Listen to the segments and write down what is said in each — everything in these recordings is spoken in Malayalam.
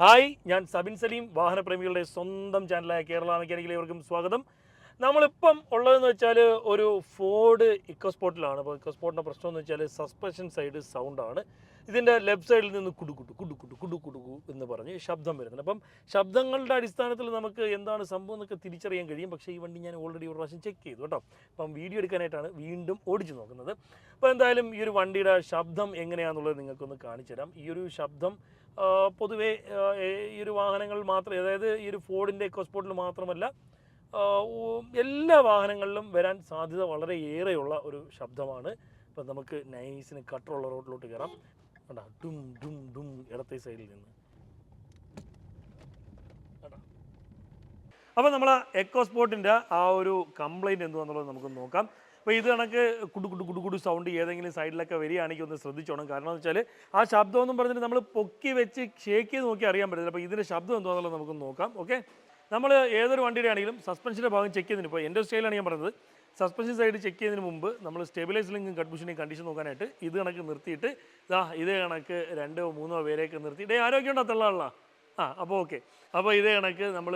ഹായ് ഞാൻ സബിൻ സലീം വാഹനപ്രേമികളുടെ സ്വന്തം ചാനലായ കേരള മെക്കാനിക്കൽ ഇവർക്കും സ്വാഗതം. നമ്മളിപ്പം ഉള്ളതെന്ന് വെച്ചാൽ ഒരു ഫോർഡ് ഇക്കോസ്പോർട്ടിലാണ് അപ്പോൾ ഇക്കോസ്പോർട്ടിന്റെ പ്രശ്നം എന്ന് വെച്ചാൽ സസ്പെൻഷൻ സൈഡ് സൗണ്ടാണ് ഇതിന്റെ ലെഫ്റ്റ് സൈഡിൽ നിന്ന് കുടുക്കുട്ടു കുടുക്കുട്ടു കുടുക്കുടുക്കു എന്ന് പറഞ്ഞ് ശബ്ദം വരുന്നുണ്ട്. അപ്പം ശബ്ദങ്ങളുടെ അടിസ്ഥാനത്തിൽ നമുക്ക് എന്താണ് സംഭവം എന്നൊക്കെ തിരിച്ചറിയാൻ കഴിയും. പക്ഷേ ഈ വണ്ടി ഞാൻ ഓൾറെഡി ഒരു പ്രാവശ്യം ചെക്ക് ചെയ്തു കേട്ടോ. അപ്പം വീഡിയോ എടുക്കാനായിട്ടാണ് വീണ്ടും ഓടിച്ചു നോക്കുന്നത്. അപ്പോൾ എന്തായാലും ഈ ഒരു വണ്ടിയുടെ ശബ്ദം എങ്ങനെയാണെന്നുള്ളത് നിങ്ങൾക്കൊന്ന് കാണിച്ചു തരാം. ഈ ഒരു ശബ്ദം പൊതുവേ ഈ ഒരു വാഹനങ്ങൾ മാത്രം അതായത് ഈ ഒരു ഫോർഡിന്റെ എക്കോസ്പോർട്ടിൽ മാത്രമല്ല എല്ലാ വാഹനങ്ങളിലും വരാൻ സാധ്യത വളരെ ഏറെയുള്ള ഒരു ശബ്ദമാണ്. അപ്പം നമുക്ക് നൈസിന് കട്ടറുള്ള റോഡിലോട്ട് കയറാം കണ്ടാ ഡും ഡും ഡും ഇടത്തെ സൈഡിൽ നിന്ന്. അപ്പം അപ്പോൾ നമ്മൾ എക്കോസ്പോർട്ടിന്റെ ആ ഒരു കംപ്ലൈന്റ് എന്തുവാന്നുള്ളത് നമുക്ക് നോക്കാം. അപ്പോൾ ഇത് കണക്ക് കുടു കുടു കുടു കുടു സൗണ്ട് ഏതെങ്കിലും സൈഡിലൊക്കെ വരികയാണെങ്കിൽ ഒന്ന് ശ്രദ്ധിച്ചോണം. കാരണം എന്ന് വെച്ചാൽ ആ ശബ്ദം എന്നും പറഞ്ഞിട്ട് നമ്മൾ പൊക്കി വെച്ച് ഷേക്ക് ചെയ്ത് നോക്കി അറിയാൻ പറ്റില്ല അപ്പോൾ ഇതിന്റെ ശബ്ദം എന്താണെന്നുള്ളത് നമുക്ക് നോക്കാം. ഓക്കെ നമ്മൾ ഏതൊരു വണ്ടിയുടെ ആണെങ്കിലും സസ്പെൻഷന്റെ ഭാഗം ചെക്ക് ചെയ്തതിന് ഇപ്പോൾ എന്റെ സ്റ്റൈലാണ് ഞാൻ പറഞ്ഞത്. സസ്പെൻഷൻ സൈഡ് ചെക്ക് ചെയ്യുന്നതിന് മുമ്പ് നമ്മൾ സ്റ്റെബിലൈസ് ലിങ്കും കൺഫ്യൂഷനെയും കണ്ടീഷൻ നോക്കാനായിട്ട് ഇത് കണക്ക് നിർത്തിയിട്ട് ഇതാ ഇത് കണക്ക് രണ്ടോ മൂന്നോ പേരെയൊക്കെ നിർത്തി. ഡേ ആരോഗ്യം തള്ളാളാ ആ അപ്പോൾ ഓക്കെ അപ്പോൾ ഇതേ കണക്ക് നമ്മൾ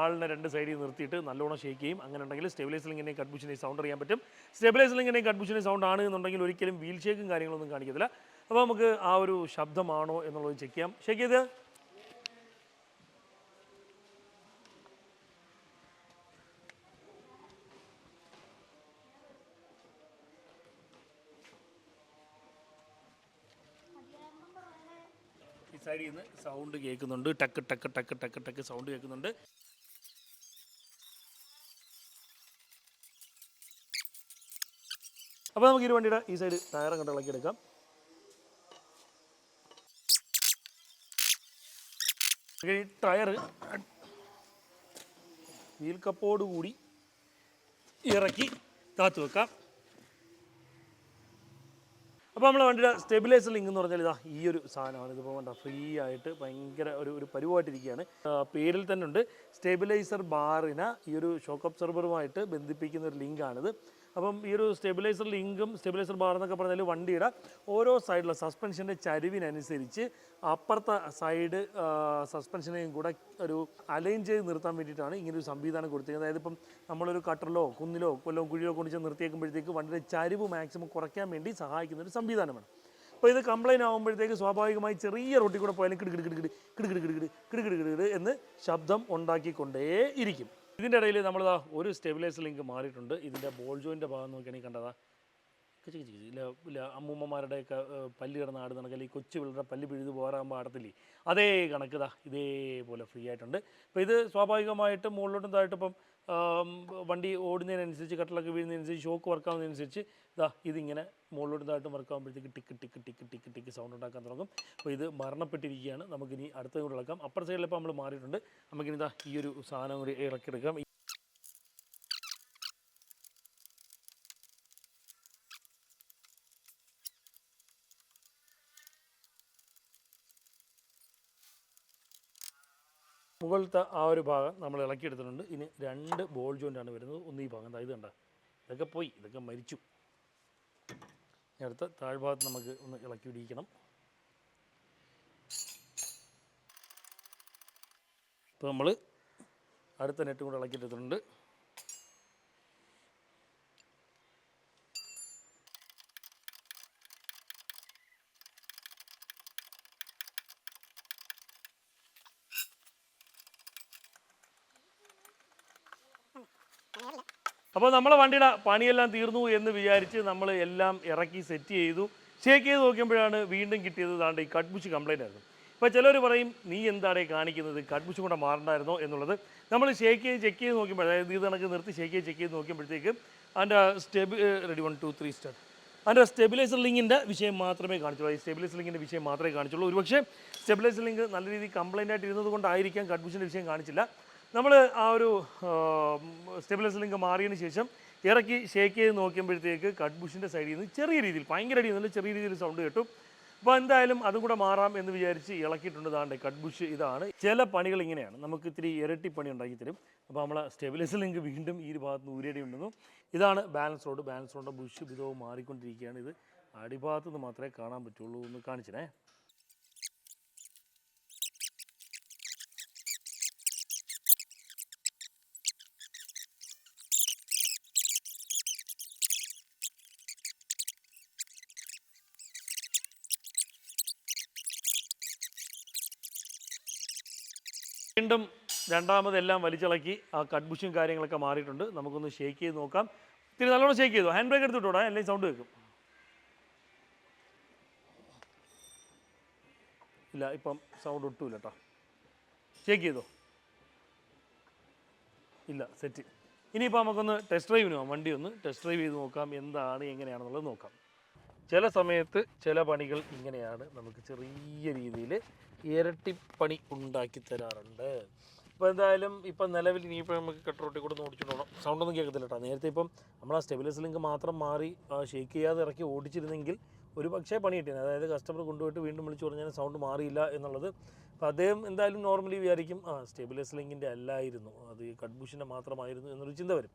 ആളിനെ രണ്ട് സൈഡിൽ നിർത്തിയിട്ട് നല്ലോണം ഷേക്ക് ചെയ്യും. അങ്ങനെ ഉണ്ടെങ്കിൽ സ്റ്റെബിലൈസ് ലിങ്ങിനെയും കൺഫ്യൂഷനെയും സൗണ്ട് അറിയാൻ പറ്റും. സ്റ്റെബിലൈസ് ലിങ്ങിനെയും കൺഫ്യൂഷനെയും സൗണ്ട് ആണ് എന്നുണ്ടെങ്കിൽ ഒരിക്കലും വീൽ ഷേക്കും കാര്യങ്ങളൊന്നും കാണിക്കത്തില്ല. അപ്പോൾ നമുക്ക് ആ ഒരു ശബ്ദമാണോ എന്നുള്ളത് ചെക്ക് ചെയ്യാം. ഷേക്ക് ചെയ്ത്? സൈഡിൽ നിന്ന് സൗണ്ട് കേൾക്കുന്നുണ്ട്. ടക്ക് ടക്ക് ടക്ക് ടക്ക് ടക്ക് സൗണ്ട് കേൾക്കുന്നുണ്ട്. അപ്പോൾ നമുക്ക് ഈ വണ്ടിയുടെ ഈ സൈഡ് ടയർ കണ്ട് ഇളക്കിയെടുക്കാം ഈ ടയർ വീൽ കപ്പോട് കൂടി ഇറക്കി കാത്തു വെക്കാം. അപ്പോൾ നമ്മൾ വണ്ടിയുടെ സ്റ്റെബിലൈസർ ലിങ്ക് എന്ന് പറഞ്ഞാൽ ഇതാ ഈ ഒരു സാധനമാണ്. ഇതിപ്പോൾ വേണ്ട ഫ്രീ ആയിട്ട് ഭയങ്കര ഒരു ഒരു പരുവായിട്ടിരിക്കുകയാണ്. പേരിൽ തന്നെ ഉണ്ട്. സ്റ്റെബിലൈസർ ബാറിന ഈ ഒരു ഷോക്ക് ഒബ്സർവറുമായിട്ട് ബന്ധിപ്പിക്കുന്ന ഒരു ലിങ്കാണിത് അപ്പം ഈ ഒരു സ്റ്റെബിലൈസർ ലിങ്കും സ്റ്റെബിലൈസർ ബാർ എന്നൊക്കെ പറഞ്ഞാൽ വണ്ടിയുടെ ഓരോ സൈഡിലെ സസ്പെൻഷന്റെ ചരിവിനനുസരിച്ച് അപ്പുറത്തെ സൈഡ് സസ്പെൻഷനെയും കൂടെ ഒരു അലൈൻ ചെയ്ത് നിർത്താൻ വേണ്ടിയിട്ടാണ് ഇങ്ങനെ ഒരു സംവിധാനം കൊടുത്തത് അതായത് ഇപ്പം നമ്മളൊരു കട്ടറിലോ കുന്നിലോ കൊല്ലോ കുഴിയോ കൊണ്ടുവച്ച് നിർത്തിയേക്കുമ്പോഴത്തേക്ക് വണ്ടിയുടെ ചരിവ് മാക്സിമം കുറയ്ക്കാൻ വേണ്ടി സഹായിക്കുന്ന ഒരു സംവിധാനമാണ് അപ്പോൾ ഇത് കംപ്ലൈന്റ് ആകുമ്പോഴത്തേക്ക് സ്വാഭാവികമായി ചെറിയ റോട്ടിൽ കൂടെ പോയാലും കിടുകിട് കിടുകിട് കിടുകിട് കിടുകിട് എന്ന് ശബ്ദം ഉണ്ടാക്കിക്കൊണ്ടേ ഇരിക്കും ഇതിന്റെ ഇടയിൽ നമ്മളിതാ ഒരു സ്റ്റെബിലൈസർ ലിങ്ക് മാറിയിട്ടുണ്ട്. ഇതിന്റെ ബോൾ ജോയിന്റെ ഭാഗം നോക്കിയാണെങ്കിൽ കണ്ടതാ കിച്ച് കിച്ച് കിച്ച്. ഇല്ല ഇല്ല അമ്മൂമ്മമാരുടെയൊക്കെ പല്ല് കിടന്ന് ആടുന്ന കണക്കിൽ ഈ കൊച്ചു പിള്ളേരുടെ പല്ല് പിഴുത് പോരാകുമ്പോൾ ആടത്തില്ലേ അതേ കണക്ക് ഇതാ ഇതേപോലെ ഫ്രീ ആയിട്ടുണ്ട്. അപ്പോൾ ഇത് സ്വാഭാവികമായിട്ടും മുകളിലോട്ടും താഴോട്ടും ഇപ്പം വണ്ടി ഓടുന്നതിനനുസരിച്ച് കട്ടലൊക്കെ വീഴുന്നതിനനുസരിച്ച് ഷോക്ക് വർക്കാവുന്നതിനനുസരിച്ച് ഇതാ ഇതിങ്ങനെ മുകളിലോട്ടും താഴോട്ടും വർക്കാവുമ്പോഴത്തേക്ക് tick tick tick tick tick sound ഉണ്ടാക്കാൻ തുടങ്ങും. അപ്പോൾ ഇത് മരണപ്പെട്ടിരിക്കുകയാണ്. നമുക്കിനി അടുത്ത ഇളക്കാം. സൈഡിൽ ഇപ്പോൾ നമ്മൾ മാറിയിട്ടുണ്ട്. നമുക്കിനി ഇതാ ഈ ഒരു സാധനം കൂടി ഇറക്കിയെടുക്കാം മുകളിലത്തെ ആ ഒരു ഭാഗം നമ്മൾ ഇളക്കിയെടുത്തിട്ടുണ്ട്. ഇനി രണ്ട് ബോൾ ജോയിന്റാണ് വരുന്നത്. ഒന്ന് ഈ ഭാഗം. ഇത് കണ്ട. ഇതൊക്കെ പോയി. ഇതൊക്കെ മരിച്ചു. അടുത്ത താഴ്ഭാഗത്ത് നമുക്ക് ഒന്ന് ഇളക്കി പിടിക്കണം. ഇപ്പോൾ നമ്മൾ അടുത്ത നെറ്റും കൂടെ ഇളക്കിയെടുത്തിട്ടുണ്ട് അപ്പോൾ നമ്മളെ വണ്ടിയുടെ പണിയെല്ലാം തീർന്നു എന്ന് വിചാരിച്ച് നമ്മൾ എല്ലാം ഇറക്കി സെറ്റ് ചെയ്തു. ഷേക്ക് ചെയ്ത് നോക്കിയപ്പോഴാണ് വീണ്ടും കിട്ടിയത് ദാണ്ട് ഈ കട്ട്ബുഷ് കംപ്ലൈന്റ് ആയിരുന്നു. ഇപ്പോൾ ചിലർ പറയും നീ എന്താണ് ഈ കാണിക്കുന്നത്? കട്ട്ബുഷ് കൂടെ മാറണ്ടായിരുന്നോ? എന്നുള്ളത്. നമ്മൾ ഷേക്ക് ചെയ്ത് ചെക്ക് ചെയ്ത് നോക്കുമ്പോൾ അതായത് ഇത് നിർത്തി ഷേക്ക് ചെയ്ത് ചെക്ക് ചെയ്ത് നോക്കിയപ്പോഴത്തേക്ക് അതിന്റെ Steby ready one two three star അതിന്റെ സ്റ്റെബിലൈസർ ലിങ്കിന്റെ വിഷയം മാത്രമേ കാണിച്ചുള്ളൂ. ഈ സ്റ്റെബിലൈസർ ലിങ്കിന്റെ വിഷയം മാത്രമേ കാണിച്ചുള്ളൂ. ഒരുപക്ഷേ സ്റ്റെബിലൈസർ ലിങ്ക് നല്ല രീതിയിൽ കംപ്ലൈന്റ് ആയിട്ട് ഇരുന്നത് കൊണ്ടായിരിക്കാം കട്ട്ബുഷിന്റെ വിഷയം കാണിച്ചില്ല. നമ്മൾ ആ ഒരു സ്റ്റെബിലൈസർ ലിങ്ക് മാറിയതിന് ശേഷം ഇറക്കി ഷേക്ക് ചെയ്ത് നോക്കിയപ്പോഴത്തേക്ക് കട്ട്ബുഷിന്റെ സൈഡിൽ നിന്ന് ചെറിയ രീതിയിൽ ഭയങ്കര രീതിയിൽ നിന്ന് ചെറിയ രീതിയിൽ സൗണ്ട് കേട്ടു. അപ്പോൾ എന്തായാലും അതും കൂടെ മാറാം എന്ന് വിചാരിച്ച് ഇളക്കിയിട്ടുണ്ട് ദാണ്ട് കട്ട്ബുഷ് ഇതാണ്. ചില പണികൾ ഇങ്ങനെയാണ്. നമുക്ക് ഇത്തിരി ഇരട്ടി പണി ഉണ്ടാക്കി തരും. അപ്പോൾ നമ്മളെ സ്റ്റെബിലൈസർ ലിങ്ക് വീണ്ടും ഈ ഭാഗത്ത് നിന്ന് ഊരേടി ഉണ്ടെന്നു ഇതാണ് ബാലൻസ് റോഡ് ബാലൻസ് റോഡിന്റെ ബുഷ് വിധവും മാറിക്കൊണ്ടിരിക്കുകയാണ്. ഇത് അടിഭാഗത്ത് മാത്രമേ കാണാൻ പറ്റുള്ളൂ എന്ന് കാണിച്ചിനെ. വീണ്ടും രണ്ടാമതെല്ലാം വലിച്ചിളക്കി ആ കട്ബുഷും കാര്യങ്ങളൊക്കെ മാറിയിട്ടുണ്ട്. നമുക്കൊന്ന് ഷേക്ക് ചെയ്ത് നോക്കാം. ഇത്തിരി നല്ലോണം ഷേക്ക് ചെയ്തു? ഹാൻഡ് ബ്രേക്ക് എടുത്തിട്ടോടാ? അല്ലെങ്കിൽ സൗണ്ട് വെക്കും ഇല്ല ഇപ്പം സൗണ്ട് ഒട്ടുമില്ല കേട്ടോ ഷേക്ക് ചെയ്തോ? ഇല്ല സെറ്റ് ഇനിയിപ്പോൾ നമുക്കൊന്ന് ടെസ്റ്റ് ഡ്രൈവിന് പോകാം വണ്ടി ഒന്ന് ടെസ്റ്റ് ഡ്രൈവ് ചെയ്ത് നോക്കാം. എന്താണ് എങ്ങനെയാണെന്നുള്ളത് നോക്കാം. ചില സമയത്ത് ചില പണികൾ ഇങ്ങനെയാണ്. നമുക്ക് ചെറിയ രീതിയിൽ ഇരട്ടിപ്പണി ഉണ്ടാക്കി തരാറുണ്ട്. ഇപ്പോൾ എന്തായാലും ഇപ്പം നിലവിൽ ഇനിയിപ്പോൾ നമുക്ക് കട്ട് റോട്ടി കൂടെ ഓടിച്ചിട്ട് പോകണം സൗണ്ടൊന്നും കേൾക്കത്തില്ല കേട്ടോ നേരത്തെ ഇപ്പം നമ്മൾ ആ സ്റ്റെബിലൈസ് ലിങ്ക് മാത്രം മാറി ഷേക്ക് ചെയ്യാതെ ഇറക്കി ഓടിച്ചിരുന്നെങ്കിൽ ഒരു പക്ഷേ പണി കിട്ടിയത് അതായത് കസ്റ്റമർ കൊണ്ടുപോയിട്ട് വീണ്ടും വിളിച്ചു പറഞ്ഞാൽ സൗണ്ട് മാറിയില്ല എന്നുള്ളത്. അപ്പോൾ അദ്ദേഹം എന്തായാലും നോർമലി വിചാരിക്കും ആ സ്റ്റെബിലൈസ് ലിങ്കിന്റെ അല്ലായിരുന്നു. അത് ഈ കട്ബൂഷിന്റെ മാത്രമായിരുന്നു എന്നൊരു ചിന്ത വരും.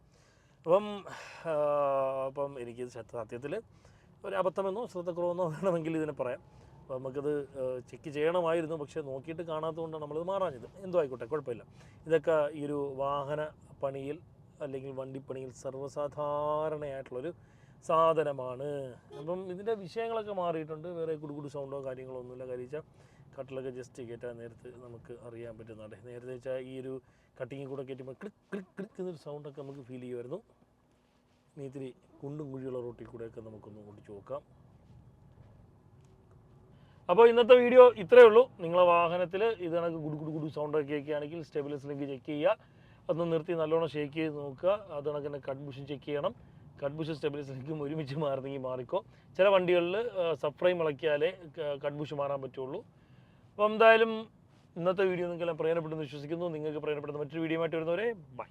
അപ്പം അപ്പം എനിക്ക് സത്യത്തിൽ ഒരു അബദ്ധമെന്നോ ശ്രദ്ധക്കുറവെന്നോ വേണമെങ്കിൽ ഇതിനെ പറയാം. അപ്പോൾ നമുക്കത് ചെക്ക് ചെയ്യണമായിരുന്നു. പക്ഷേ നോക്കിയിട്ട് കാണാത്തതുകൊണ്ടാണ് നമ്മളത് മാറാഞ്ഞത്. എന്തോ ആയിക്കോട്ടെ കുഴപ്പമില്ല. ഇതൊക്കെ ഈ ഒരു വാഹന പണിയിൽ അല്ലെങ്കിൽ വണ്ടിപ്പണിയിൽ സർവസാധാരണയായിട്ടുള്ളൊരു സാധനമാണ്. അപ്പം ഇതിന്റെ വിഷയങ്ങളൊക്കെ മാറിയിട്ടുണ്ട്. വേറെ കുടുകുടു സൗണ്ടോ കാര്യങ്ങളോ ഒന്നുമില്ല. കാര്യം കട്ടിലൊക്കെ ജസ്റ്റ് കയറ്റാൻ നേരത്ത് നമുക്ക് അറിയാൻ പറ്റുന്നുണ്ട് നേരത്തെ വെച്ചാൽ ഈ ഒരു കട്ടിങ്ങിൽ കൂടെ കയറ്റുമ്പോൾ ക്ലിക്ക് ക്ലിക്ക് ക്ലിക്ക് എന്നൊരു സൗണ്ടൊക്കെ നമുക്ക് ഫീൽ ചെയ്യുമായിരുന്നു. ഇനി ഇത്തിരി കുണ്ടും കുഴിയുള്ള റോട്ടിൽ കൂടെയൊക്കെ നമുക്കൊന്ന് ഓടിച്ചു നോക്കാം. അപ്പോൾ ഇന്നത്തെ വീഡിയോ ഇത്രയേ ഉള്ളൂ. നിങ്ങളെ വാഹനത്തിൽ ഇത് കണക്ക് ഗുഡ് ഗുഡ് ഗുഡ് സൗണ്ട് ഒക്കെ കേൾക്കുകയാണെങ്കിൽ സ്റ്റെബിലൈസ് ലിങ്ക് ചെക്ക് ചെയ്യുക. അതൊന്ന് നിർത്തി നല്ലോണം ഷേക്ക് ചെയ്ത് നോക്കുക. അത് കണക്ക് തന്നെ കട്ട് ചെക്ക് ചെയ്യണം. കട്ട് ബുഷ് സ്റ്റെബിലൈസ് ലിങ്കും ഒരുമിച്ച് മാറുന്നെങ്കിൽ മാറിക്കോ. ചില വണ്ടികളിൽ സപ്രൈം ഇളക്കിയാലേ കട്ട് ബുഷ് മാറാൻ പറ്റുള്ളൂ. അപ്പോൾ എന്തായാലും ഇന്നത്തെ വീഡിയോ നിങ്ങൾക്കെല്ലാം പ്രയോജനപ്പെടുന്നു വിശ്വസിക്കുന്നു. നിങ്ങൾക്ക് പ്രയോജനപ്പെടുന്ന മറ്റൊരു വീഡിയോ ആയിട്ട് വരുന്നവരെ ബൈ